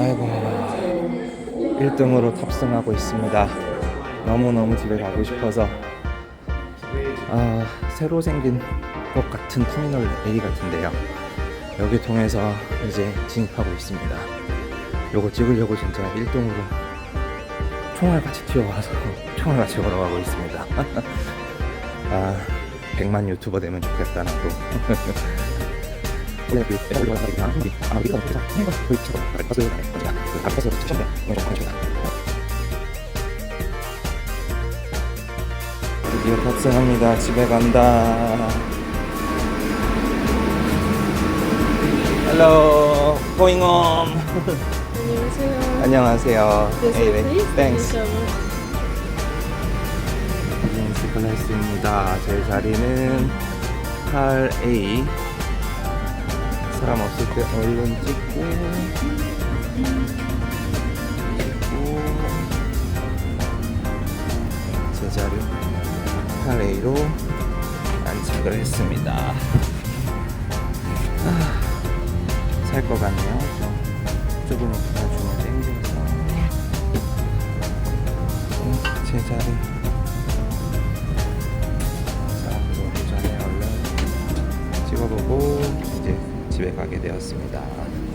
아이고 1등으로 탑승하고 있습니다. 너무너무 집에 가고 싶어서 아, 새로 생긴 것 같은 터미널 A 같은데요. 여기 통해서 이제 진입하고 있습니다. 요거 찍으려고 진짜 1등으로 총알 같이 튀어와서 총알 같이 걸어가고 있습니다. 아, 100만 유튜버 되면 좋겠다 나도. 원래 그 내가 아 우리가 그래서 거의 버스 그 앞에서 이거. 드디어 탑승합니다. 집에 간다. Hello, going home. 안녕하세요. 안녕하세요. Is please. thanks. Thanks. 비즈니스 클래스입니다. 제 자리는 8A. 사람 없을 때 얼른 찍고, 찍고, 제 자리 8A로 안착을 했습니다. 아, 살것 같네요. 좀 조금이니까 주문 땡겨서. 음, 제 자리. 사람들 오기 전에 얼른 찍어보고 이제 집에 가게 되었습니다.